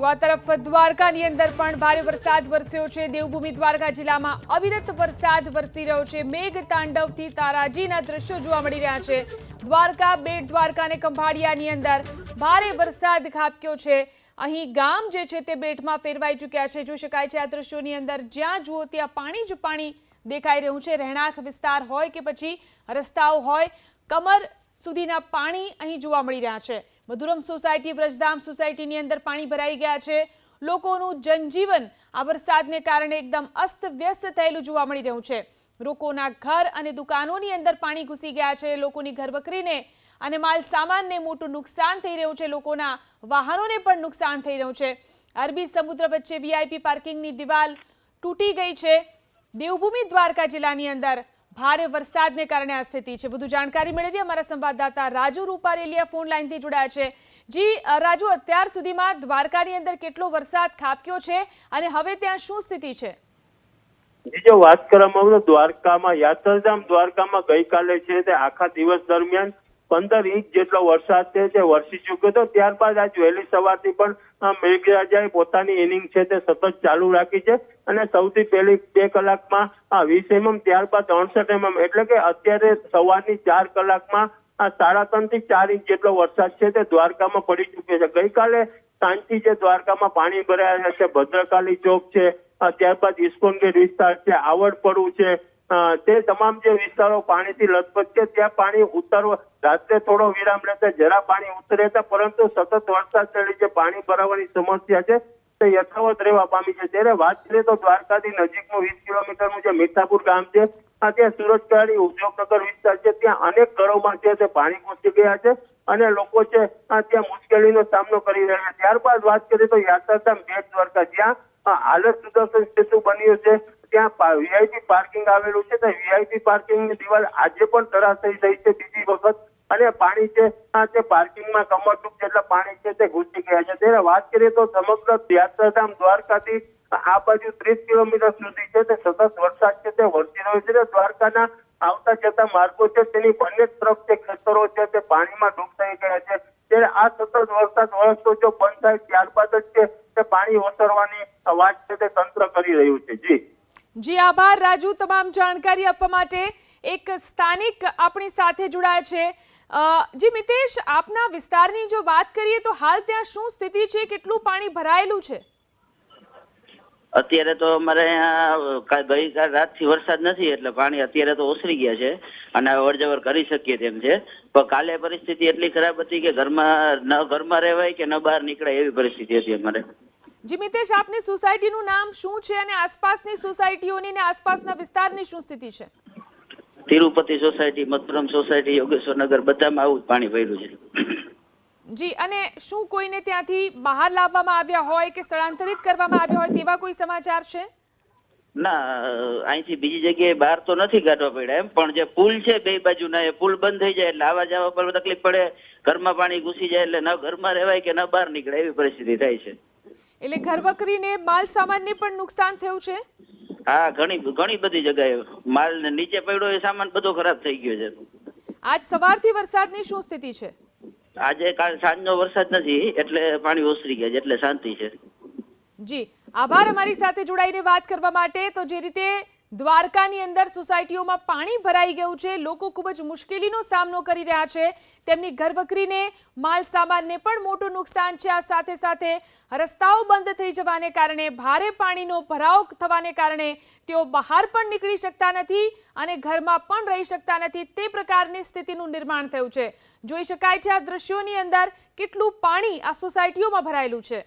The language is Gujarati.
તો આ તરફ દ્વારકાની અંદર પણ ભારે વરસાદ વરસ્યો છે. દેવભૂમિ દ્વારકા જિલ્લામાં અવિરત વરસાદ વરસી રહ્યો છે. મેઘ તાંડવથી તારાજીના દ્રશ્યો જોવા મળી રહ્યા છે. દ્વારકા, બેટ દ્વારકા અને કંભાળિયાની અંદર ભારે વરસાદ ખાબક્યો છે. અહીં ગામ જે છે તે બેટમાં ફેરવાઈ ચૂક્યા છે. જોઈ શકાય છે આ દ્રશ્યોની અંદર જ્યાં જુઓ ત્યાં પાણી જ પાણી દેખાઈ રહ્યું છે. રહેણાંક વિસ્તાર હોય કે પછી રસ્તાઓ હોય, કમર સુધીના પાણી અહીં જોવા મળી રહ્યા છે. મધુરમ સોસાયટી, વ્રજધામ સોસાયટીની અંદર પાણી ભરાઈ ગયા છે. લોકોનું જનજીવન આ વરસાદને કારણે એકદમ અસ્તવ્યસ્ત થયેલું જોવા મળી રહ્યું છે. લોકોના ઘર અને દુકાનોની અંદર પાણી ઘૂસી ગયા છે. લોકોની ઘરવકરીને અને માલ સામાનને મોટું નુકસાન થઈ રહ્યું છે. લોકોના વાહનોને પણ નુકસાન થઈ રહ્યું છે. અરબી સમુદ્ર વચ્ચે વીઆઈપી પાર્કિંગની દિવાલ તૂટી ગઈ છે. દેવભૂમિ દ્વારકા જિલ્લાની અંદર ભારે વરસાદને કારણે આ સ્થિતિ છે. વધુ જાણકારી મેળવી અમારા સંવાદદાતા રાજુ રૂપારેલિયા ફોન લાઈનથી જોડાયા છે. જી રાજુ, અત્યાર સુધીમાં દ્વારકાની અંદર કેટલો વરસાદ ખાબક્યો છે અને હવે ત્યાં શું સ્થિતિ છે? બીજો વાત કરવામાં આવે દ્વારકામાં યાત્રાધામ દ્વારકામાં ગઈકાલે છે તે આખા દિવસ દરમિયાન પંદર ઇંચ જેટલો વરસાદ છે તે વરસી ચૂક્યો હતો, ત્યારબાદ આજ વહેલી સવારથી પણ મેઘરાજાએ પોતાની ઇનિંગ છે તે સતત ચાલુ રાખી છે અને સૌથી પહેલી બે કલાકમાં આ વીસ એમએમ, ત્યારબાદ અડસઠ એમએમ, એટલે કે અત્યારે સવારની ચાર કલાકમાં આ સાડા ત્રણથી ચાર ઇંચ જેટલો વરસાદ છે તે દ્વારકામાં પડી ચૂક્યો છે. ગઈકાલે સાંજથી જે દ્વારકામાં પાણી ભરાયા છે, ભદ્રકાલી ચોક છે ત્યારબાદ ઇસ્કોન ગેટ વિસ્તાર છે આવડપડું છે તે તમામ જે વિસ્તારો પાણીથી લથપથ છે, ત્યાં પાણી ઉતરવા રાત્રે થોડો વિરામ લેતા જરા પાણી ઉતરે હતા પરંતુ સતત વરસાદને લીધે પાણી ભરાવાની સમસ્યા છે, તે યથાવત રહેવા પામી છે. ત્યારે વાત કરીએ તો દ્વારકાથી નજીકનું વીસ કિલોમીટરનું જે મીઠાપુર ગામ છે, આ ત્યાં સુરતકાળી ઉદ્યોગનગર વિસ્તાર છે. ત્યાં અનેક ઘરોમાં છે તે પાણી પહોંચી ગયા છે અને લોકો છે ત્યાં મુશ્કેલીનો સામનો કરી રહ્યા છે. ત્યારબાદ વાત કરીએ તો યાત્રાધામ બેટ દ્વારકા. જ્યાં હાલત સુદર્શન સેતુ બન્યું છે. ત્યાં વીઆઈપી પાર્કિંગ આવેલું છે તો વીઆઈપી પાર્કિંગની દિવાલ આજે પણ ધરાશયી થઈ છે બીજી વખત. અને પાણી છે, આ પાર્કિંગમાં કમરટૂક જેટલા પાણી છે તે ઘૂસી ગયા છે. ત્યારે વાત કરીએ તો સમગ્ર યાત્રાધામ દ્વારકાથી આ બાજુ ત્રીસ કિલોમીટર સુધી છે તે સતત વરસાદ છે તે વરસી રહ્યો છે દ્વારકાના આવતા જતા માર્ગો છે તેની બંને તરફ જે ખેતરો છે તે પાણીમાં ડૂબ થઈ ગયા છે. ત્યારે આ સતત વરસાદ વરસતો જો બંધ થાય ત્યારબાદ જ છે તે પાણી ઓસરવાની વાત છે તે તંત્ર કરી રહ્યું છે. જી. જી આભાર, રાજુ. તમામ જાણકારી આપવા માટે એક સ્થાનિક આપણી સાથે જોડાયા છે. જી મિતેશ, આપના વિસ્તારની જો વાત કરીએ તો હાલ ત્યાં શું સ્થિતિ છે? કેટલું પાણી ભરાયેલું છે? અત્યારે તો અમારે અહીંયા ગઈકાલ રાતથી વરસાદ નથી, એટલે પાણી અત્યારે તો ઓસરી ગયા છે અને અવરજવર કરી શકીએ તેમ છે. પણ કાલે પરિસ્થિતિ એટલી ખરાબ હતી કે ઘરમાં, ન ઘરમાં રહેવાય કે ન બહાર નીકળાય એવી પરિસ્થિતિ હતી અમારે. જી મિતેશ આપની સોસાયટીનું નામ શું છે અને આસપાસની સોસાયટીઓની ને આસપાસના વિસ્તારની શું સ્થિતિ છે? તિરુપતિ સોસાયટી મથુરમ સોસાયટી યોગેશ્વર નગર બધામાં આવું પાણી ભર્યું છે. જી અને શું કોઈને ત્યાંથી બહાર લાવવામાં આવ્યા હોય કે સ્થળાંતરિત કરવામાં આવ્યા હોય તેવા કોઈ સમાચાર છે? ના અહીંથી બીજી જગ્યાએ બહાર તો નથી કાઢવા પડ્યા એમ પણ જે પુલ છે બે બાજુના એ પુલ બંધ થઈ જાય એટલે આવા જવા પર તકલીફ પડે ઘરમાં પાણી ઘૂસી જાય એટલે ન ઘરમાં રહેવાય કે ન બહાર નીકળે એવી પરિસ્થિતિ થાય છે. એટલે ઘરવકરીને માલ સામાનને પણ નુકસાન થયું છે? હા ઘણી ઘણી બધી જગ્યાએ માલ નીચે પડ્યો એ સામાન બધો ખરાબ થઈ ગયો છે. આજ સવારથી વરસાદની શું સ્થિતિ છે? આજે કાલ સાંજનો વરસાદ નથી એટલે પાણી ઓસરી ગયા છે એટલે શાંતિ છે. જી આભાર અમારી સાથે જોડાઈને વાત કરવા માટે. તો જે રીતે દ્વારકાની અંદર સોસાયટીઓમાં પાણી ભરાઈ ગયું છે. લોકો ખૂબ જ મુશ્કેલીનો સામનો કરી રહ્યા છે. તેમની ઘરવકરીને માલ સામાનને પણ મોટું નુકસાન છે. આ સાથે સાથે રસ્તાઓ બંધ થઈ જવાને કારણે, ભારે પાણીનો ભરાવ થવાને કારણે તેઓ બહાર પણ નીકળી શકતા નથી અને ઘરમાં પણ રહી શકતા નથી. તે પ્રકારની સ્થિતિનું નિર્માણ થયું છે. જોઈ શકાય છે આ દ્રશ્યોની અંદર કેટલું પાણી આ સોસાયટીઓમાં ભરાયેલું છે.